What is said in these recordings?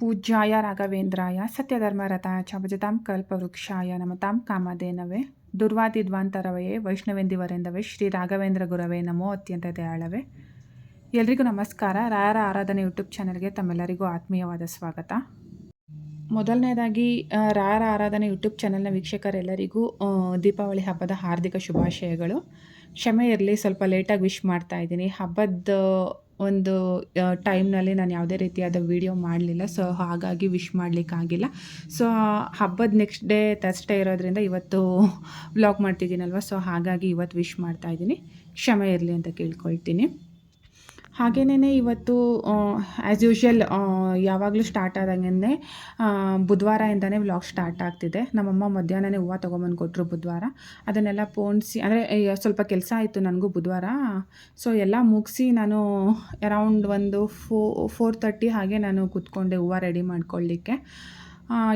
ಪೂಜ್ಯಾಯ ರಾಘವೇಂದ್ರಾಯ ಸತ್ಯಧರ್ಮರತಾಯ ಭಜತಾಂ ಕಲ್ಪವೃಕ್ಷಾಯ ನಮತಾಂ ಕಾಮಧೇನವೇ. ದುರ್ವಾದಿದ್ವಾಂತರವಯೇ ವೈಷ್ಣವೇಂದಿವರೆಂದವೇ, ಶ್ರೀ ರಾಘವೇಂದ್ರ ಗುರವೇ ನಮೋ ಅತ್ಯಂತ ದಯಾಳವೇ. ಎಲ್ರಿಗೂ ನಮಸ್ಕಾರ. ರಾಯರ ಆರಾಧನೆ ಯೂಟ್ಯೂಬ್ ಚಾನಲ್ಗೆ ತಮ್ಮೆಲ್ಲರಿಗೂ ಆತ್ಮೀಯವಾದ ಸ್ವಾಗತ. ಮೊದಲನೇದಾಗಿ ರಾಯರ ಆರಾಧನೆ ಯೂಟ್ಯೂಬ್ ಚಾನೆಲ್ನ ವೀಕ್ಷಕರೆಲ್ಲರಿಗೂ ದೀಪಾವಳಿ ಹಬ್ಬದ ಹಾರ್ದಿಕ ಶುಭಾಶಯಗಳು. ಕ್ಷಮೆ ಇರಲಿ, ಸ್ವಲ್ಪ ಲೇಟಾಗಿ ವಿಶ್ ಮಾಡ್ತಾ ಇದ್ದೀನಿ. ಹಬ್ಬದ ಒಂದು ಟೈಮ್ನಲ್ಲಿ ನಾನು ಯಾವುದೇ ರೀತಿಯಾದ ವಿಡಿಯೋ ಮಾಡಲಿಲ್ಲ. ಸೊ ಹಾಗಾಗಿ ವಿಶ್ ಮಾಡಲಿಕ್ಕಾಗಿಲ್ಲ ಸೊ ಹಬ್ಬದ ನೆಕ್ಸ್ಟ್ ಡೇ ತರ್ಸ್ಡೇ ಇರೋದ್ರಿಂದ ಇವತ್ತು ವ್ಲಾಗ್ ಮಾಡ್ತಿದ್ದೀನಲ್ವ? ಸೊ ಹಾಗಾಗಿ ಇವತ್ತು ವಿಶ್ ಮಾಡ್ತಾ ಇದ್ದೀನಿ. ಕ್ಷಮೆ ಇರಲಿ ಅಂತ ಕೇಳ್ಕೊಳ್ತೀನಿ. ಹಾಗೇನೇ ಇವತ್ತು ಆ್ಯಸ್ ಯೂಶ್ವಲ್ ಯಾವಾಗಲೂ ಸ್ಟಾರ್ಟ್ ಆದಂಗೆ ಬುಧವಾರದಿಂದನೇ ವ್ಲಾಗ್ ಸ್ಟಾರ್ಟ್ ಆಗ್ತಿದೆ. ನಮ್ಮಮ್ಮ ಮಧ್ಯಾಹ್ನನೇ ಹೂವು ತೊಗೊಂಬಂದು ಕೊಟ್ಟರು ಬುಧವಾರ. ಅದನ್ನೆಲ್ಲ ಪೋಣಿಸಿ, ಅಂದರೆ ಸ್ವಲ್ಪ ಕೆಲಸ ಆಯಿತು ನನಗೂ ಬುಧವಾರ. ಸೊ ಎಲ್ಲ ಮುಗಿಸಿ ನಾನು ಅರೌಂಡ್ ಒಂದು ಫೋ ಫೋರ್ ತರ್ಟಿ ಹಾಗೆ ನಾನು ಕೂತ್ಕೊಂಡೆ ಹೂವು ರೆಡಿ ಮಾಡ್ಕೊಳ್ಳಿಕ್ಕೆ.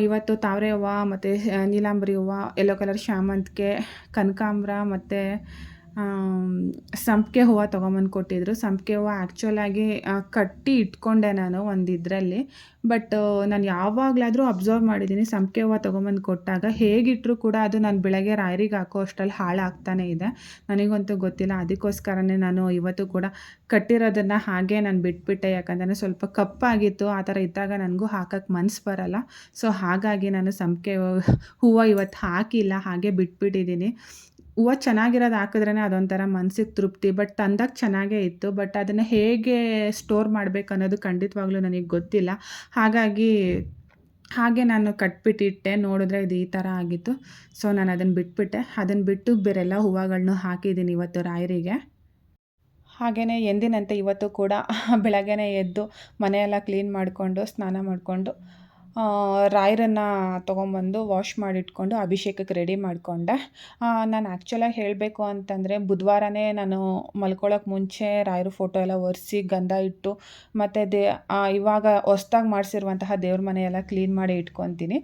ಇವತ್ತು ತಾವರೆ ಹೂವು, ಮತ್ತು, ನೀಲಾಂಬರಿ ಹೂವು ಯೆಲ್ಲೋ ಕಲರ್ ಶಾಮಂತಿಗೆ ಕನಕಾಂಬ್ರ, ಮತ್ತು ಸಂಪಿಗೆ ಹೂವು ತೊಗೊಂಬಂದು ಕೊಟ್ಟಿದ್ರು. ಸಂಪಿಗೆ ಹೂವು ಆ್ಯಕ್ಚುಲಾಗಿ ಕಟ್ಟಿ ಇಟ್ಕೊಂಡೆ ನಾನು ಒಂದು ಇದರಲ್ಲಿ. ಬಟ್ ನಾನು ಯಾವಾಗಲಾದರೂ ಅಬ್ಸರ್ವ್ ಮಾಡಿದ್ದೀನಿ ಸಂಪಿಗೆ ಹೂವು ತೊಗೊಂಬಂದು ಕೊಟ್ಟಾಗ. ಹೇಗಿಟ್ಟರೂ ಕೂಡ ಅದು ನಾನು ಬೆಳಗ್ಗೆ ರಾಯರಿಗೆ ಹಾಕೋ ಅಷ್ಟರಲ್ಲಿ ಹಾಳಾಗ್ತಾನೇ ಇದೆ. ನನಗಂತೂ ಗೊತ್ತಿಲ್ಲ. ಅದಕ್ಕೋಸ್ಕರನೇ ನಾನು ಇವತ್ತು ಕೂಡ ಕಟ್ಟಿರೋದನ್ನು ಹಾಗೆ ನಾನು ಬಿಟ್ಬಿಟ್ಟೆ. ಯಾಕಂದರೆ ಸ್ವಲ್ಪ ಕಪ್ಪಾಗಿತ್ತು. ಆ ಥರ ಇದ್ದಾಗ ನನಗೂ ಹಾಕೋಕ್ಕೆ ಮನ್ಸು ಬರಲ್ಲ. ಸೊ ಹಾಗಾಗಿ ನಾನು ಸಂಪಿಗೆ ಹೂವು ಇವತ್ತು ಹಾಕಿಲ್ಲ. ಹಾಗೆ ಬಿಟ್ಬಿಟ್ಟಿದ್ದೀನಿ ಹೂವು ಚೆನ್ನಾಗಿರೋದು ಹಾಕಿದ್ರೇ ಅದೊಂಥರ ಮನಸ್ಸಿಗೆ ತೃಪ್ತಿ ಬಟ್ ತಂದಾಗ ಚೆನ್ನಾಗೇ ಇತ್ತು. ಬಟ್ ಅದನ್ನು ಹೇಗೆ ಸ್ಟೋರ್ ಮಾಡಬೇಕು ಅನ್ನೋದು ಖಂಡಿತವಾಗ್ಲೂ ನನಗೆ ಗೊತ್ತಿಲ್ಲ. ಹಾಗಾಗಿ ಹಾಗೆ ನಾನು ಕಟ್ಬಿಟ್ಟಿಟ್ಟೆ, ನೋಡಿದ್ರೆ ಇದು ಈ ಥರ ಆಗಿತ್ತು. ಸೊ ನಾನು ಅದನ್ನು ಬಿಟ್ಬಿಟ್ಟೆ. ಅದನ್ನು ಬಿಟ್ಟು ಬೇರೆಲ್ಲ ಹೂವುಗಳನ್ನೂ ಹಾಕಿದ್ದೀನಿ ಇವತ್ತು ರಾಯರಿಗೆ. ಹಾಗೆಯೇ ಎಂದಿನಂತೆ ಇವತ್ತು ಕೂಡ ಬೆಳಗ್ಗೆನೇ ಎದ್ದು ಮನೆಯೆಲ್ಲ ಕ್ಲೀನ್ ಮಾಡಿಕೊಂಡು, ಸ್ನಾನ ಮಾಡಿಕೊಂಡು ರಾಯರನ್ನು ತೊಗೊಂಬಂದು ವಾಶ್ ಮಾಡಿಟ್ಕೊಂಡು ಅಭಿಷೇಕಕ್ಕೆ ರೆಡಿ ಮಾಡಿಕೊಂಡೆ. ನಾನು ಆ್ಯಕ್ಚುಲಾಗಿ ಹೇಳಬೇಕು ಅಂತಂದರೆ ಬುಧವಾರನೇ ನಾನು ಮಲ್ಕೊಳ್ಳೋಕೆ ಮುಂಚೆ ರಾಯರ ಫೋಟೋ ಎಲ್ಲ ಒರೆಸಿ ಗಂಧ ಇಟ್ಟು ಮತ್ತು ದೇ ಇವಾಗ ಹೊಸ್ದಾಗಿ ಮಾಡಿಸಿರುವಂತಹ ದೇವ್ರ ಮನೆಯೆಲ್ಲ ಕ್ಲೀನ್ ಮಾಡಿ ಇಟ್ಕೊತೀನಿ.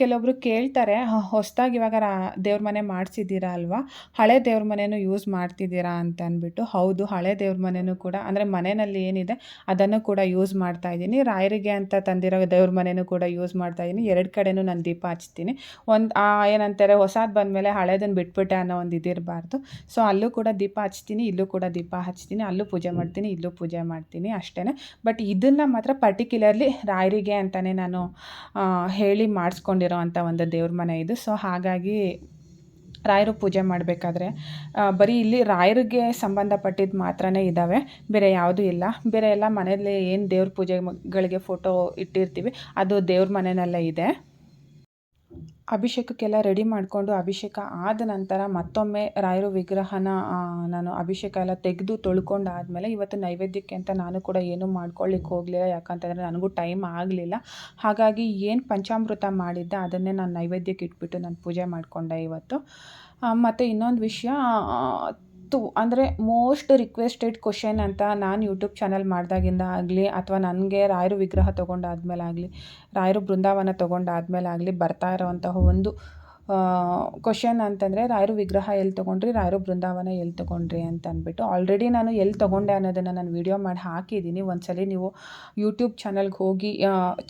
ಕೆಲವೊಬ್ರು ಕೇಳ್ತಾರೆ ಹೊಸ್ದಾಗಿ ಇವಾಗ ರಾ, ದೇವ್ರ ಮನೆ ಮಾಡಿಸಿದ್ದೀರಾ ಅಲ್ವಾ? ಹಳೆ ದೇವ್ರ ಮನೆಯೂ ಯೂಸ್ ಮಾಡ್ತಿದ್ದೀರಾ? ಅಂತ ಅಂದ್ಬಿಟ್ಟು, ಹೌದು, ಹಳೆ ದೇವ್ರ ಮನೆಯೂ ಕೂಡ, ಅಂದರೆ ಮನೆಯಲ್ಲಿ ಏನಿದೆ ಅದನ್ನು ಕೂಡ ಯೂಸ್ ಮಾಡ್ತಾ ಇದ್ದೀನಿ. ರಾಯರಿಗೆ ಅಂತ ತಂದಿರೋ ದೇವ್ರ ಮನೆಯೂ ಕೂಡ ಯೂಸ್ ಮಾಡ್ತಾ ಇದ್ದೀನಿ ಎರಡು ಕಡೆನೂ ನಾನು ದೀಪ ಹಚ್ತೀನಿ. ಒಂದು ಏನಂತಾರೆ, ಹೊಸದು ಬಂದಮೇಲೆ ಹಳೇದನ್ನು ಬಿಟ್ಬಿಟ್ಟೆ ಅನ್ನೋ ಒಂದು ಇದಿರಬಾರ್ದು ಸೊ ಅಲ್ಲೂ ಕೂಡ ದೀಪ ಹಚ್ತೀನಿ, ಇಲ್ಲೂ ಕೂಡ ದೀಪ ಹಚ್ತೀನಿ, ಅಲ್ಲೂ ಪೂಜೆ ಮಾಡ್ತೀನಿ, ಇಲ್ಲೂ ಪೂಜೆ ಮಾಡ್ತೀನಿ ಅಷ್ಟೇ ಬಟ್ ಇದನ್ನು ಮಾತ್ರ ಪರ್ಟಿಕ್ಯುಲರ್ಲಿ ರಾಯರಿಗೆ ಅಂತಲೇ ನಾನು ಹೇಳಿ ಮಾಡಿಸ್ಕೊಂಡಿರೋ ಅಂಥ ಒಂದು ದೇವ್ರ ಮನೆ ಇದು. ಸೊ ಹಾಗಾಗಿ ರಾಯರು ಪೂಜೆ ಮಾಡಬೇಕಾದ್ರೆ ಬರೀ ಇಲ್ಲಿ ರಾಯರಿಗೆ ಸಂಬಂಧಪಟ್ಟಿದ್ದು ಮಾತ್ರನೇ ಇದ್ದಾವೆ ಬೇರೆ ಯಾವುದೂ ಇಲ್ಲ. ಬೇರೆ ಎಲ್ಲ ಮನೆಯಲ್ಲಿ ಏನು ದೇವ್ರ ಪೂಜೆಗಳಿಗೆ ಫೋಟೋ ಇಟ್ಟಿರ್ತೀವಿ, ಅದು ದೇವ್ರ ಮನೆಯಲ್ಲೇ ಇದೆ. ಅಭಿಷೇಕಕ್ಕೆಲ್ಲ ರೆಡಿ ಮಾಡಿಕೊಂಡು ಅಭಿಷೇಕ ಆದ ನಂತರ ಮತ್ತೊಮ್ಮೆ ರಾಯರು ವಿಗ್ರಹನ ನಾನು ಅಭಿಷೇಕ ಎಲ್ಲ ತೆಗೆದು ತೊಳ್ಕೊಂಡು ಆದಮೇಲೆ ಇವತ್ತು ನೈವೇದ್ಯಕ್ಕೆ ಅಂತ ನಾನು ಕೂಡ ಏನೂ ಮಾಡ್ಕೊಳ್ಳಿಕ್ಕೆ ಹೋಗಲಿಲ್ಲ. ಯಾಕಂತಂದರೆ ನನಗೂ ಟೈಮ್ ಆಗಲಿಲ್ಲ. ಹಾಗಾಗಿ ಏನು ಪಂಚಾಮೃತ ಮಾಡಿದ್ದೆ ಅದನ್ನೇ ನಾನು ನೈವೇದ್ಯಕ್ಕೆ ಇಟ್ಬಿಟ್ಟು ನಾನು ಪೂಜೆ ಮಾಡಿಕೊಂಡೆ ಇವತ್ತು. ಮತ್ತು ಇನ್ನೊಂದು ವಿಷಯ ತು ಅಂದರೆ ಮೋಸ್ಟ್ ರಿಕ್ವೆಸ್ಟೆಡ್ ಕ್ವಶನ್ ಅಂತ ನಾನು ಯೂಟ್ಯೂಬ್ ಚಾನಲ್ ಮಾಡಿದಾಗಿಂದ ಆಗಲಿ ಅಥವಾ ನನಗೆ ರಾಯರು ವಿಗ್ರಹ ತೊಗೊಂಡಾದ್ಮೇಲೆ ಆಗಲಿ, ರಾಯರು ಬೃಂದಾವನ ತೊಗೊಂಡಾದ್ಮೇಲೆ ಆಗಲಿ ಬರ್ತಾ ಇರೋವಂತಹ ಒಂದು ಕ್ವಶನ್ ಅಂತಂದರೆ, ರಾಯರು ವಿಗ್ರಹ ಎಲ್ಲಿ ತೊಗೊಂಡ್ರಿ, ರಾಯರು ಬೃಂದಾವನ ಎಲ್ಲಿ ತೊಗೊಂಡ್ರಿ ಅಂತ ಅಂದ್ಬಿಟ್ಟು. ಆಲ್ರೆಡಿ ನಾನು ಎಲ್ಲಿ ತೊಗೊಂಡೆ ಅನ್ನೋದನ್ನು ನಾನು ವೀಡಿಯೋ ಮಾಡಿ ಹಾಕಿದ್ದೀನಿ. ಒಂದ್ಸಲಿ ನೀವು ಯೂಟ್ಯೂಬ್ ಚಾನಲ್ಗೆ ಹೋಗಿ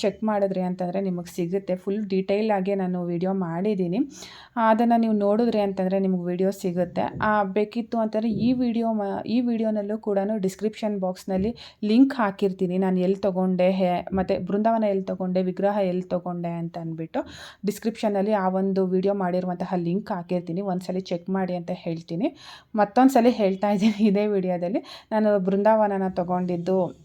ಚೆಕ್ ಮಾಡಿದ್ರಿ ಅಂತಂದರೆ ನಿಮಗೆ ಸಿಗುತ್ತೆ. ಫುಲ್ ಡೀಟೇಲ್ ಆಗಿ ನಾನು ವೀಡಿಯೋ ಮಾಡಿದ್ದೀನಿ. ಅದನ್ನು ನೀವು ನೋಡಿದ್ರಿ ಅಂತಂದರೆ ನಿಮ್ಗೆ ವೀಡಿಯೋ ಸಿಗುತ್ತೆ. ಬೇಕಿತ್ತು ಅಂತಂದರೆ ಈ ವಿಡಿಯೋ ಮ, ಈ ವಿಡಿಯೋನಲ್ಲೂ ಕೂಡ ಡಿಸ್ಕ್ರಿಪ್ಷನ್ ಬಾಕ್ಸ್ನಲ್ಲಿ ಲಿಂಕ್ ಹಾಕಿರ್ತೀನಿ. ನಾನು ಎಲ್ಲಿ ತೊಗೊಂಡೆ, ಹೇ, ಮತ್ತು ಬೃಂದಾವನ ಎಲ್ಲಿ ತೊಗೊಂಡೆ, ವಿಗ್ರಹ ಎಲ್ಲಿ ತೊಗೊಂಡೆ ಅಂತ ಅಂದ್ಬಿಟ್ಟು. ಡಿಸ್ಕ್ರಿಪ್ಷನಲ್ಲಿ ಆ ಒಂದು ವಿಡಿಯೋ ಮಾಡಿರುವಂತಹ ಲಿಂಕ್ ಹಾಕಿರ್ತೀನಿ. ಒಂದ್ಸಲಿ ಚೆಕ್ ಮಾಡಿ ಅಂತ ಹೇಳ್ತೀನಿ. ಮತ್ತೊಂದು ಸಲ ಹೇಳ್ತಾ ಇದ್ದೀನಿ ಇದೇ ವಿಡಿಯೋದಲ್ಲಿ ನಾನು ಬೃಂದಾವನನ ತೊಗೊಂಡಿದ್ದು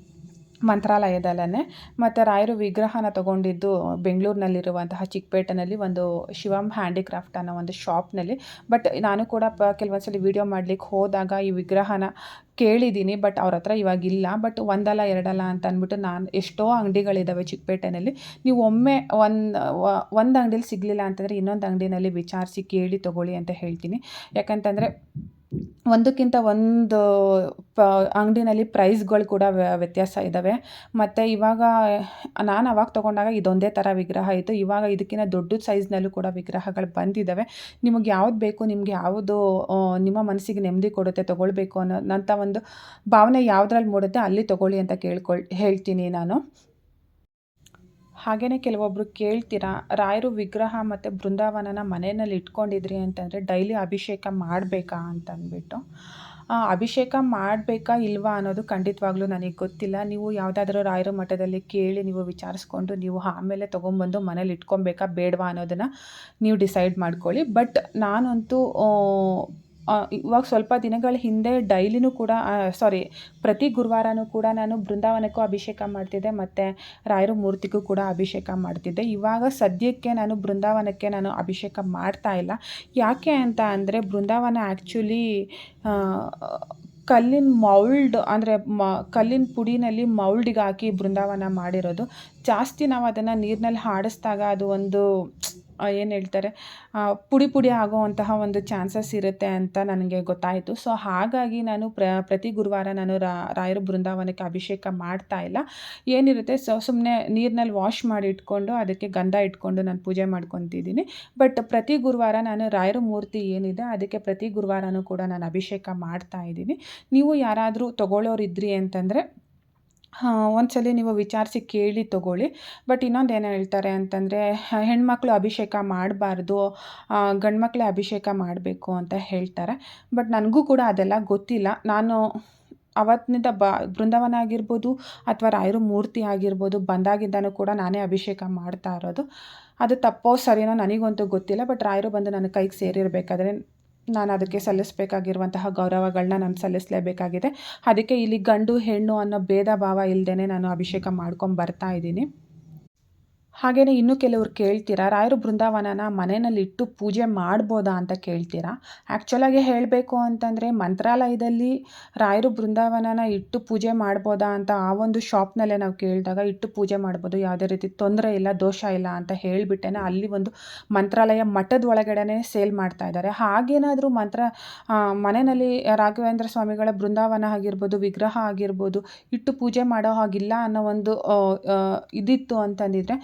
ಮಂತ್ರಾಲಯದಲ್ಲೇ ಮತ್ತು ರಾಯರು ವಿಗ್ರಹನ ತಗೊಂಡಿದ್ದು ಬೆಂಗಳೂರಿನಲ್ಲಿರುವಂತಹ ಚಿಕ್ಕಪೇಟೆನಲ್ಲಿ ಒಂದು ಶಿವಮ್ ಹ್ಯಾಂಡಿಕ್ರಾಫ್ಟ್ ಅನ್ನೋ ಒಂದು ಶಾಪ್ನಲ್ಲಿ. ಬಟ್ ನಾನು ಕೂಡ ಪ ಕೆಲವೊಂದು ಸಲ ವೀಡಿಯೋ ಮಾಡ್ಲಿಕ್ಕೆ ಹೋದಾಗ ಈ ವಿಗ್ರಹನ ಕೇಳಿದ್ದೀನಿ ಬಟ್ ಅವ್ರ ಹತ್ರ ಇವಾಗಿಲ್ಲ ಬಟ್ ಒಂದಲ್ಲ, ಎರಡಲ್ಲ ಅಂತ ಅಂದ್ಬಿಟ್ಟು ನಾನು ಎಷ್ಟೋ ಅಂಗಡಿಗಳಿದ್ದಾವೆ ಚಿಕ್ಕಪೇಟೆನಲ್ಲಿ. ನೀವು ಒಮ್ಮೆ ಒಂದು ಒಂದು ಅಂಗಡಿಲಿ ಸಿಗಲಿಲ್ಲ ಅಂತಂದರೆ ಇನ್ನೊಂದು ಅಂಗಡಿನಲ್ಲಿ ವಿಚಾರಿಸಿ ಕೇಳಿ ತೊಗೊಳ್ಳಿ ಅಂತ ಹೇಳ್ತೀನಿ. ಯಾಕಂತಂದರೆ ಒಂದಕ್ಕಿಂತ ಒಂದು, ಪ, ಅಂಗಡಿನಲ್ಲಿ ಪ್ರೈಸ್ಗಳು ಕೂಡ ವ್ಯ- ವ್ಯತ್ಯಾಸ ಇದ್ದಾವೆ ಮತ್ತು ಇವಾಗ, ನಾನು ಅವಾಗ ತೊಗೊಂಡಾಗ ಇದೊಂದೇ ಥರ ವಿಗ್ರಹ ಇತ್ತು. ಇವಾಗ ಇದಕ್ಕಿಂತ ದೊಡ್ಡ ಸೈಜ್ನಲ್ಲೂ ಕೂಡ ವಿಗ್ರಹಗಳು ಬಂದಿದ್ದಾವೆ ನಿಮಗೆ ಯಾವ್ದು ಬೇಕು, ನಿಮಗೆ ಯಾವುದು ನಿಮ್ಮ ಮನಸ್ಸಿಗೆ ನೆಮ್ಮದಿ ಕೊಡುತ್ತೆ ತೊಗೊಳ್ಬೇಕು ಅನ್ನೋಂಥ ಒಂದು ಭಾವನೆ ಯಾವುದ್ರಲ್ಲಿ ಮೂಡುತ್ತೆ ಅಲ್ಲಿ ತೊಗೊಳ್ಳಿ ಅಂತ ಕೇಳ್ಕೊಳ್, ಹೇಳ್ತೀನಿ ನಾನು. ಹಾಗೆಯೇ ಕೆಲವೊಬ್ಬರು ಕೇಳ್ತೀರಾ, ರಾಯರು ವಿಗ್ರಹ ಮತ್ತು ಬೃಂದಾವನನ ಮನೆಯಲ್ಲಿ ಇಟ್ಕೊಂಡಿದ್ರಿ ಅಂತಂದರೆ ಡೈಲಿ ಅಭಿಷೇಕ ಮಾಡಬೇಕಾ ಅಂತಂದ್ಬಿಟ್ಟು. ಅಭಿಷೇಕ ಮಾಡಬೇಕಾ ಇಲ್ವಾ ಅನ್ನೋದು ಖಂಡಿತವಾಗ್ಲೂ ನನಗೆ ಗೊತ್ತಿಲ್ಲ. ನೀವು ಯಾವುದಾದ್ರೂ ರಾಯರು ಮಠದಲ್ಲಿ ಕೇಳಿ ನೀವು ವಿಚಾರಿಸ್ಕೊಂಡು ನೀವು ಆಮೇಲೆ ತೊಗೊಂಬಂದು ಮನೇಲಿ ಇಟ್ಕೊಬೇಕಾ ಬೇಡವಾ ಅನ್ನೋದನ್ನು ನೀವು ಡಿಸೈಡ್ ಮಾಡ್ಕೊಳ್ಳಿ. ಬಟ್ ನಾನಂತೂ ಇವಾಗ ಸ್ವಲ್ಪ ದಿನಗಳ ಹಿಂದೆ ಡೈಲಿನೂ ಕೂಡ ಸಾರಿ ಪ್ರತಿ ಗುರುವಾರನೂ ಕೂಡ ನಾನು ಬೃಂದಾವನಕ್ಕೂ ಅಭಿಷೇಕ ಮಾಡ್ತಿದ್ದೆ, ಮತ್ತು ರಾಯರು ಮೂರ್ತಿಗೂ ಕೂಡ ಅಭಿಷೇಕ ಮಾಡ್ತಿದ್ದೆ. ಇವಾಗ ಸದ್ಯಕ್ಕೆ ನಾನು ಬೃಂದಾವನಕ್ಕೆ ನಾನು ಅಭಿಷೇಕ ಮಾಡ್ತಾ ಇಲ್ಲ. ಯಾಕೆ ಅಂತ ಅಂದರೆ ಬೃಂದಾವನ ಆ್ಯಕ್ಚುಲಿ ಕಲ್ಲಿನ ಮೌಲ್ಡ್ ಅಂದರೆ ಮ, ಕಲ್ಲಿನ ಪುಡಿನಲ್ಲಿ ಮೌಲ್ಡಿಗೆ ಹಾಕಿ ಬೃಂದಾವನ ಮಾಡಿರೋದು. ಜಾಸ್ತಿ ನಾವು ಅದನ್ನು ನೀರಿನಲ್ಲಿ ಹಾಡಿಸ್ದಾಗ ಅದು ಒಂದು ಏನು ಹೇಳ್ತಾರೆ ಪುಡಿ ಪುಡಿ ಆಗೋವಂತಹ ಒಂದು ಚಾನ್ಸಸ್ ಇರುತ್ತೆ ಅಂತ ನನಗೆ ಗೊತ್ತಾಯಿತು. ಸೊ ಹಾಗಾಗಿ ನಾನು ಪ್ರ, ಪ್ರತಿ ಗುರುವಾರ ನಾನು ರಾಯರ ಬೃಂದಾವನಕ್ಕೆ ಅಭಿಷೇಕ ಮಾಡ್ತಾ ಇಲ್ಲ. ಏನಿರುತ್ತೆ, ಸೊ ಸುಮ್ಮನೆ ನೀರಿನಲ್ಲಿ ವಾಶ್ ಮಾಡಿ ಇಟ್ಕೊಂಡು ಅದಕ್ಕೆ ಗಂಧ ಇಟ್ಕೊಂಡು ನಾನು ಪೂಜೆ ಮಾಡ್ಕೊತಿದ್ದೀನಿ. ಬಟ್ ಪ್ರತಿ ಗುರುವಾರ ನಾನು ರಾಯರ ಮೂರ್ತಿ ಏನಿದೆ, ಅದಕ್ಕೆ ಪ್ರತಿ ಗುರುವಾರನೂ ಕೂಡ ನಾನು ಅಭಿಷೇಕ ಮಾಡ್ತಾ ಇದ್ದೀನಿ. ನೀವು ಯಾರಾದರೂ ತಗೊಳ್ಳೋರಿದ್ರಿ ಅಂತಂದರೆ ಒಂದ್ಸಲಿ ನೀವು ವಿಚಾರಿಸಿ ಕೇಳಿ ತೊಗೊಳ್ಳಿ. ಬಟ್ ಇನ್ನೊಂದು ಏನು ಹೇಳ್ತಾರೆ ಅಂತಂದರೆ ಹೆಣ್ಮಕ್ಳು ಅಭಿಷೇಕ ಮಾಡಬಾರ್ದು ಗಂಡ್ಮಕ್ಳೇ ಅಭಿಷೇಕ ಮಾಡಬೇಕು ಅಂತ ಹೇಳ್ತಾರೆ. ಬಟ್ ನನಗೂ ಕೂಡ ಅದೆಲ್ಲ ಗೊತ್ತಿಲ್ಲ. ನಾನು ಅವತ್ತಿನಿಂದ ಬ, ಬೃಂದಾವನ ಆಗಿರ್ಬೋದು ಅಥವಾ ರಾಯರ ಮೂರ್ತಿ ಆಗಿರ್ಬೋದು ಬಂದಾಗಿಂದನೂ ಕೂಡ ನಾನೇ ಅಭಿಷೇಕ ಮಾಡ್ತಾ ಇರೋದು. ಅದು ತಪ್ಪೋ ಸರಿನೋ ನನಗಂತೂ ಗೊತ್ತಿಲ್ಲ. ಬಟ್ ರಾಯರು ಬಂದು ನನ್ನ ಕೈಗೆ ಸೇರಿರಬೇಕಾದ್ರೆ ನಾನು ಅದಕ್ಕೆ ಸಲ್ಲಿಸಬೇಕಾಗಿರುವಂತಹ ಗೌರವಗಳನ್ನ ನಾನು ಸಲ್ಲಿಸಲೇಬೇಕಾಗಿದೆ. ಅದಕ್ಕೆ ಇಲ್ಲಿ ಗಂಡು, ಹೆಣ್ಣು ಅನ್ನೋ ಭೇದ ಭಾವ ಇಲ್ಲದೇ ನಾನು ಅಭಿಷೇಕ ಮಾಡ್ಕೊಂಡು ಬರ್ತಾ ಇದ್ದೀನಿ. ಹಾಗೆಯೇ ಇನ್ನೂ ಕೆಲವರು ಕೇಳ್ತೀರಾ? ರಾಯರು ಬೃಂದಾವನನ ಮನೆಯಲ್ಲಿ ಇಟ್ಟು ಪೂಜೆ ಮಾಡ್ಬೋದಾ ಅಂತ ಕೇಳ್ತೀರಾ? ಆ್ಯಕ್ಚುಲಾಗಿ ಹೇಳಬೇಕು ಅಂತಂದರೆ ಮಂತ್ರಾಲಯದಲ್ಲಿ ರಾಯರು ಬೃಂದಾವನನ ಇಟ್ಟು ಪೂಜೆ ಮಾಡ್ಬೋದಾ ಅಂತ ಆ ಒಂದು ಶಾಪ್ನಲ್ಲೇ ನಾವು ಕೇಳಿದಾಗ ಇಟ್ಟು ಪೂಜೆ ಮಾಡ್ಬೋದು. ಯಾವುದೇ ರೀತಿ ತೊಂದರೆ ಇಲ್ಲ, ದೋಷ ಇಲ್ಲ ಅಂತ ಹೇಳಿಬಿಟ್ಟೇನೆ ಅಲ್ಲಿ ಒಂದು ಮಂತ್ರಾಲಯ ಮಠದ ಒಳಗಡೆನೆ ಸೇಲ್ ಮಾಡ್ತಾ ಇದ್ದಾರೆ. ಹಾಗೇನಾದರೂ ಮಂತ್ರ ಮನೆಯಲ್ಲಿ ರಾಘವೇಂದ್ರ ಸ್ವಾಮಿಗಳ ಬೃಂದಾವನ ಆಗಿರ್ಬೋದು, ವಿಗ್ರಹ ಆಗಿರ್ಬೋದು, ಇಟ್ಟು ಪೂಜೆ ಮಾಡೋ ಹಾಗಿಲ್ಲ ಅನ್ನೋ ಒಂದು ಇದಿತ್ತು ಅಂತಂದಿದ್ರೆ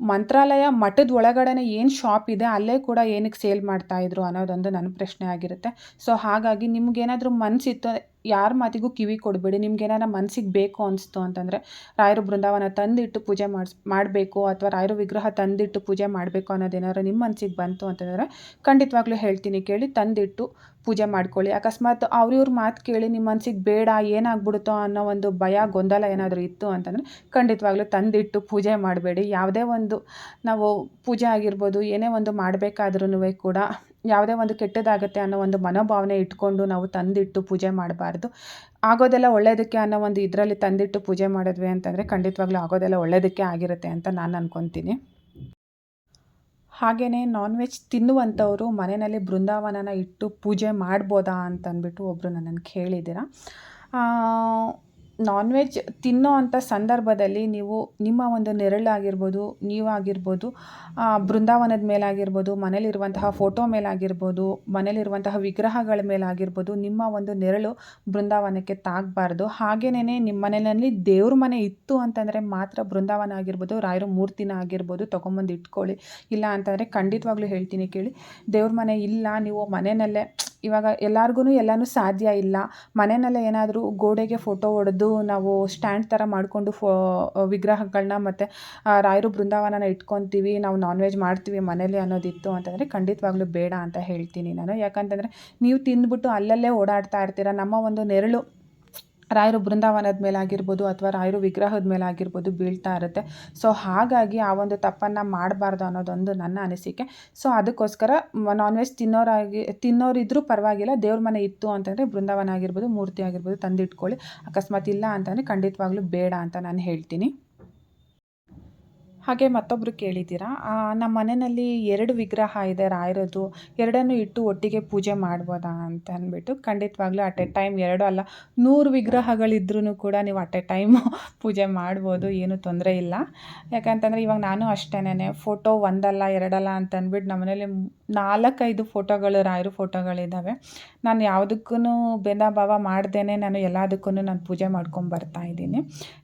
ಮಂತ್ರಾಲಯ ಮಠದ ಒಳಗಡೆನೆ ಏನು ಶಾಪ್ ಇದೆ, ಅಲ್ಲೇ ಕೂಡ ಏನಕ್ಕೆ ಸೇಲ್ ಮಾಡ್ತಾಯಿದ್ರು ಅನ್ನೋದೊಂದು ನನ್ನ ಪ್ರಶ್ನೆ ಆಗಿರುತ್ತೆ. ಸೊ ಹಾಗಾಗಿ ನಿಮ್ಗೇನಾದರೂ ಮನಸ್ಸಿತ್ತು ಯಾರ ಮಾತಿಗೂ ಕಿವಿ ಕೊಡಬೇಡಿ ನಿಮ್ಗೇನಾರ ಮನಸ್ಸಿಗೆ ಬೇಕು ಅನಿಸ್ತು ಅಂತಂದರೆ ರಾಯರು ಬೃಂದಾವನ ತಂದಿಟ್ಟು ಪೂಜೆ ಮಾಡಿಸ್, ಮಾಡಬೇಕು ಅಥವಾ ರಾಯರು ವಿಗ್ರಹ ತಂದಿಟ್ಟು ಪೂಜೆ ಮಾಡಬೇಕು ಅನ್ನೋದೇನಾರ ನಿಮ್ಮ ಮನಸ್ಸಿಗೆ ಬಂತು ಅಂತಂದರೆ ಖಂಡಿತವಾಗ್ಲೂ ಹೇಳ್ತೀನಿ ಕೇಳಿ ತಂದಿಟ್ಟು ಪೂಜೆ ಮಾಡ್ಕೊಳ್ಳಿ. ಅಕಸ್ಮಾತ್ ಅವ್ರಿವ್ರ ಮಾತು ಕೇಳಿ ನಿಮ್ಮ ಮನಸ್ಸಿಗೆ ಬೇಡ, ಏನಾಗ್ಬಿಡುತ್ತೋ ಅನ್ನೋ ಒಂದು ಭಯ, ಗೊಂದಲ ಏನಾದರೂ ಇತ್ತು ಅಂತಂದರೆ ಖಂಡಿತವಾಗ್ಲೂ ತಂದಿಟ್ಟು ಪೂಜೆ ಮಾಡಬೇಡಿ. ಯಾವುದೇ ಒಂದು ನಾವು ಪೂಜೆ ಆಗಿರ್ಬೋದು, ಏನೇ ಒಂದು ಮಾಡಬೇಕಾದ್ರೂ ಕೂಡ ಯಾವುದೇ ಒಂದು ಕೆಟ್ಟದಾಗುತ್ತೆ ಅನ್ನೋ ಒಂದು ಮನೋಭಾವನೆ ಇಟ್ಕೊಂಡು ನಾವು ತಂದಿಟ್ಟು ಪೂಜೆ ಮಾಡಬಾರ್ದು. ಆಗೋದೆಲ್ಲ ಒಳ್ಳೆಯದಕ್ಕೆ ಅನ್ನೋ ಒಂದು ಇದರಲ್ಲಿ ತಂದಿಟ್ಟು ಪೂಜೆ ಮಾಡಿದ್ವಿ ಅಂತಂದರೆ ಖಂಡಿತವಾಗ್ಲೂ ಆಗೋದೆಲ್ಲ ಒಳ್ಳೆಯದಕ್ಕೆ ಆಗಿರುತ್ತೆ ಅಂತ ನಾನು ಅಂದ್ಕೊತೀನಿ ಹಾಗೆಯೇ ನಾನ್ ವೆಜ್ ತಿನ್ನುವಂಥವರು ಮನೆಯಲ್ಲಿ ಬೃಂದಾವನನ ಇಟ್ಟು ಪೂಜೆ ಮಾಡ್ಬೋದಾ ಅಂತಂದ್ಬಿಟ್ಟು ಒಬ್ಬರು ನನ್ನನ್ನು ಕೇಳಿದ್ದೀರ. ನಾನ್ ವೆಜ್ ತಿನ್ನೋ ಅಂಥ ಸಂದರ್ಭದಲ್ಲಿ ನೀವು ನಿಮ್ಮ ಒಂದು ನೆರಳಾಗಿರ್ಬೋದು, ನೀವಾಗಿರ್ಬೋದು ಬೃಂದಾವನದ ಮೇಲಾಗಿರ್ಬೋದು, ಮನೇಲಿರುವಂತಹ ಫೋಟೋ ಮೇಲಾಗಿರ್ಬೋದು, ಮನೇಲಿರುವಂತಹ ವಿಗ್ರಹಗಳ ಮೇಲಾಗಿರ್ಬೋದು, ನಿಮ್ಮ ಒಂದು ನೆರಳು ಬೃಂದಾವನಕ್ಕೆ ತಾಗಬಾರ್ದು. ಹಾಗೆಯೇ ನಿಮ್ಮ ಮನೆಯಲ್ಲಿ ದೇವ್ರ ಮನೆ ಇತ್ತು ಅಂತಂದರೆ ಮಾತ್ರ ಬೃಂದಾವನ ಆಗಿರ್ಬೋದು, ರಾಯರ ಮೂರ್ತಿನ ಆಗಿರ್ಬೋದು ತೊಗೊಂಬಂದು ಇಟ್ಕೊಳ್ಳಿ. ಇಲ್ಲ ಅಂತಂದರೆ ಖಂಡಿತವಾಗ್ಲೂ ಹೇಳ್ತೀನಿ ಕೇಳಿ, ದೇವ್ರ ಮನೆ ಇಲ್ಲ, ನೀವು ಮನೆಯಲ್ಲೇ ಇವಾಗ ಎಲ್ಲಾರ್ಗು ಎಲ್ಲನೂ ಸಾಧ್ಯ ಇಲ್ಲ. ಮನೆಯಲ್ಲೇ ಏನಾದರೂ ಗೋಡೆಗೆ ಫೋಟೋ ಹೊಡೆದು ನಾವು ಸ್ಟ್ಯಾಂಡ್ ಥರ ಮಾಡಿಕೊಂಡು ಫೋ ವಿಗ್ರಹಗಳನ್ನ ಮತ್ತು ರಾಯರು ಬೃಂದಾವನನ ಇಟ್ಕೊತೀವಿ, ನಾವು ನಾನ್ ವೆಜ್ ಮಾಡ್ತೀವಿ ಮನೇಲಿ ಅನ್ನೋದಿತ್ತು ಅಂತಂದರೆ ಖಂಡಿತವಾಗ್ಲೂ ಬೇಡ ಅಂತ ಹೇಳ್ತೀನಿ ನಾನು. ಯಾಕಂತಂದರೆ ನೀವು ತಿಂದ್ಬಿಟ್ಟು ಅಲ್ಲಲ್ಲೇ ಓಡಾಡ್ತಾ ಇರ್ತೀರ, ನಮ್ಮ ಒಂದು ನೆರಳು ರಾಯರು ಬೃಂದಾವನದ ಮೇಲೆ ಆಗಿರ್ಬೋದು ಅಥವಾ ರಾಯರು ವಿಗ್ರಹದ ಮೇಲೆ ಆಗಿರ್ಬೋದು ಬೀಳ್ತಾ ಇರುತ್ತೆ. ಸೊ ಹಾಗಾಗಿ ಆ ಒಂದು ತಪ್ಪನ್ನು ಮಾಡಬಾರ್ದು ಅನ್ನೋದೊಂದು ನನ್ನ ಅನಿಸಿಕೆ. ಸೊ ಅದಕ್ಕೋಸ್ಕರ ನಾನ್ ವೆಜ್ ತಿನ್ನೋರಾಗಿ, ತಿನ್ನೋರಿದ್ರೂ ಪರವಾಗಿಲ್ಲ, ದೇವ್ರ ಮನೆ ಇತ್ತು ಅಂತಂದರೆ ಬೃಂದಾವನ ಆಗಿರ್ಬೋದು, ಮೂರ್ತಿ ಆಗಿರ್ಬೋದು ತಂದಿಟ್ಕೊಳ್ಳಿ. ಅಕಸ್ಮಾತ್ ಇಲ್ಲ ಅಂತಂದರೆ ಖಂಡಿತವಾಗ್ಲೂ ಬೇಡ ಅಂತ ನಾನು ಹೇಳ್ತೀನಿ. ಹಾಗೆ ಮತ್ತೊಬ್ಬರು ಕೇಳಿದ್ದೀರಾ? ನಮ್ಮ ಮನೆಯಲ್ಲಿ ಎರಡು ವಿಗ್ರಹ ಇದೆ ರಾಯರದು ಎರಡನ್ನು ಇಟ್ಟು ಒಟ್ಟಿಗೆ ಪೂಜೆ ಮಾಡ್ಬೋದಾ ಅಂತ ಅಂದ್ಬಿಟ್ಟು ಖಂಡಿತವಾಗ್ಲೂ ಅಟ್ ಎ ಟೈಮ್ ಎರಡು ಅಲ್ಲ, ನೂರು ವಿಗ್ರಹಗಳಿದ್ರೂ ಕೂಡ ನೀವು ಅಟ್ ಎ ಟೈಮ್ ಪೂಜೆ ಮಾಡ್ಬೋದು, ಏನೂ ತೊಂದರೆ ಇಲ್ಲ. ಯಾಕಂತಂದರೆ ಇವಾಗ ನಾನು ಅಷ್ಟೇನೆ ಫೋಟೋ ಒಂದಲ್ಲ, ಎರಡಲ್ಲ ಅಂತ ಅಂದ್ಬಿಟ್ಟು ನಮ್ಮ ಮನೇಲಿ ನಾಲ್ಕೈದು ಫೋಟೋಗಳು, ರಾಯರು ಫೋಟೋಗಳಿದ್ದಾವೆ ನಾನು ಯಾವುದಕ್ಕೂ ಭೇದ ಭಾವ ಮಾಡ್ದೇ ನಾನು ಎಲ್ಲದಕ್ಕೂ ನಾನು ಪೂಜೆ ಮಾಡ್ಕೊಂಡು ಬರ್ತಾ ಇದ್ದೀನಿ.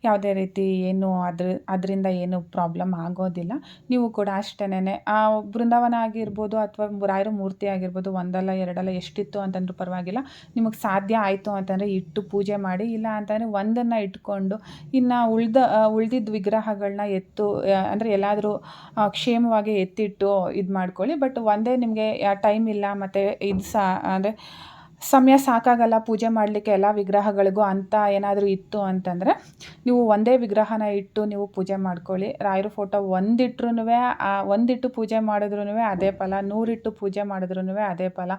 ಯಾವುದೇ ರೀತಿ ಏನು ಅದ್ರ, ಅದರಿಂದ ಏನು ಪ್ರಾಬ್ಲಮ್ ಆಗೋದಿಲ್ಲ. ನೀವು ಕೂಡ ಅಷ್ಟೇನೆ ಆ ಬೃಂದಾವನ ಆಗಿರ್ಬೋದು ಅಥವಾ ರಾಯರ ಮೂರ್ತಿ ಆಗಿರ್ಬೋದು ಒಂದಲ್ಲ, ಎರಡಲ್ಲ ಎಷ್ಟಿತ್ತು ಅಂತಂದ್ರೆ ಪರವಾಗಿಲ್ಲ. ನಿಮಗೆ ಸಾಧ್ಯ ಆಯಿತು ಅಂತಂದರೆ ಇಟ್ಟು ಪೂಜೆ ಮಾಡಿ, ಇಲ್ಲ ಅಂತಂದರೆ ಒಂದನ್ನು ಇಟ್ಕೊಂಡು ಇನ್ನು ಉಳ್ದ ಉಳ್ದಿದ್ದ ವಿಗ್ರಹಗಳನ್ನ ಎತ್ತು ಅಂದರೆ ಎಲ್ಲಾದರೂ ಕ್ಷೇಮವಾಗಿ ಎತ್ತಿಟ್ಟು ಇದು ಮಾಡ್ಕೊಳ್ಳಿ. ಬಟ್ ಒಂದೇ ನಿಮಗೆ ಟೈಮ್ ಇಲ್ಲ, ಮತ್ತು ಇದು ಸಹ ಅಂದರೆ ಸಮಯ ಸಾಕಾಗಲ್ಲ, ಪೂಜೆ ಮಾಡಲಿಕ್ಕೆ ಎಲ್ಲ ವಿಗ್ರಹಗಳಿಗೂ ಅಂತ ಏನಾದರೂ ಇತ್ತು ಅಂತಂದರೆ, ನೀವು ಒಂದೇ ವಿಗ್ರಹನ ಇಟ್ಟು ನೀವು ಪೂಜೆ ಮಾಡ್ಕೊಳ್ಳಿ. ರಾಯರು ಫೋಟೋ ಒಂದಿಟ್ರೂ ಆ ಒಂದಿಟ್ಟು ಪೂಜೆ ಮಾಡಿದ್ರೂ ಅದೇ ಫಲ, ನೂರಿಟ್ಟು ಪೂಜೆ ಮಾಡಿದ್ರೂ ಅದೇ ಫಲ.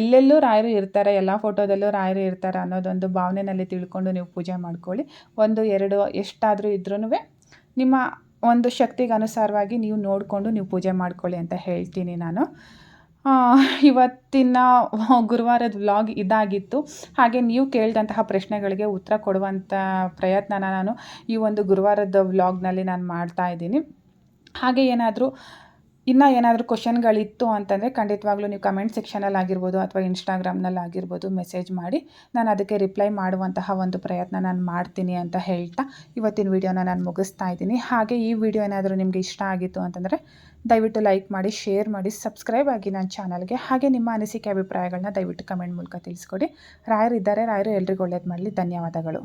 ಎಲ್ಲೆಲ್ಲೂ ರಾಯರು ಇರ್ತಾರೆ, ಎಲ್ಲ ಫೋಟೋದಲ್ಲೂ ರಾಯರು ಇರ್ತಾರೆ ಅನ್ನೋದೊಂದು ಭಾವನೆಯಲ್ಲಿ ತಿಳ್ಕೊಂಡು ನೀವು ಪೂಜೆ ಮಾಡ್ಕೊಳ್ಳಿ. ಒಂದು, ಎರಡು, ಎಷ್ಟಾದರೂ ಇದ್ರೂ ನಿಮ್ಮ ಒಂದು ಶಕ್ತಿಗೆ ಅನುಸಾರವಾಗಿ ನೀವು ನೋಡಿಕೊಂಡು ನೀವು ಪೂಜೆ ಮಾಡ್ಕೊಳ್ಳಿ ಅಂತ ಹೇಳ್ತೀನಿ ನಾನು. ಇವತ್ತಿನ ಗುರುವಾರದ ವ್ಲಾಗ್ ಇದಾಗಿತ್ತು. ಹಾಗೆ ನೀವು ಕೇಳಿದಂತಹ ಪ್ರಶ್ನೆಗಳಿಗೆ ಉತ್ತರ ಕೊಡುವಂಥ ಪ್ರಯತ್ನನ ನಾನು ಈ ಒಂದು ಗುರುವಾರದ ವ್ಲಾಗ್ನಲ್ಲಿ ನಾನು ಮಾಡ್ತಾ ಇದ್ದೀನಿ. ಹಾಗೆ ಏನಾದರೂ ಇನ್ನೂ ಏನಾದರೂ ಕ್ವಶನ್ಗಳಿತ್ತು ಅಂತಂದರೆ ಖಂಡಿತವಾಗ್ಲೂ ನೀವು ಕಮೆಂಟ್ ಸೆಕ್ಷನಲ್ಲಿ ಆಗಿರ್ಬೋದು ಅಥವಾ ಇನ್ಸ್ಟಾಗ್ರಾಮ್ನಲ್ಲಿ ಆಗಿರ್ಬೋದು ಮೆಸೇಜ್ ಮಾಡಿ. ನಾನು ಅದಕ್ಕೆ ರಿಪ್ಲೈ ಮಾಡುವಂತಹ ಒಂದು ಪ್ರಯತ್ನ ನಾನು ಮಾಡ್ತೀನಿ ಅಂತ ಹೇಳ್ತಾ ಇವತ್ತಿನ ವೀಡಿಯೋನ ನಾನು ಮುಗಿಸ್ತಾ ಇದ್ದೀನಿ. ಹಾಗೆ ಈ ವಿಡಿಯೋ ಏನಾದರೂ ನಿಮಗೆ ಇಷ್ಟ ಆಗಿತ್ತು ಅಂತಂದರೆ ದಯವಿಟ್ಟು ಲೈಕ್ ಮಾಡಿ ಶೇರ್ ಮಾಡಿ ಸಬ್ಸ್ಕ್ರೈಬ್ ಆಗಿ ನನ್ನ ಚಾನಲ್ಗೆ. ಹಾಗೆ ನಿಮ್ಮ ಅನಿಸಿಕೆ ಅಭಿಪ್ರಾಯಗಳನ್ನ ದಯವಿಟ್ಟು ಕಮೆಂಟ್ ಮೂಲಕ ತಿಳಿಸ್ಕೊಡಿ. ರಾಯರು ಇದ್ದಾರೆ ರಾಯರು ಎಲ್ರಿಗೂ ಒಳ್ಳೇದು ಮಾಡಲಿ. ಧನ್ಯವಾದಗಳು.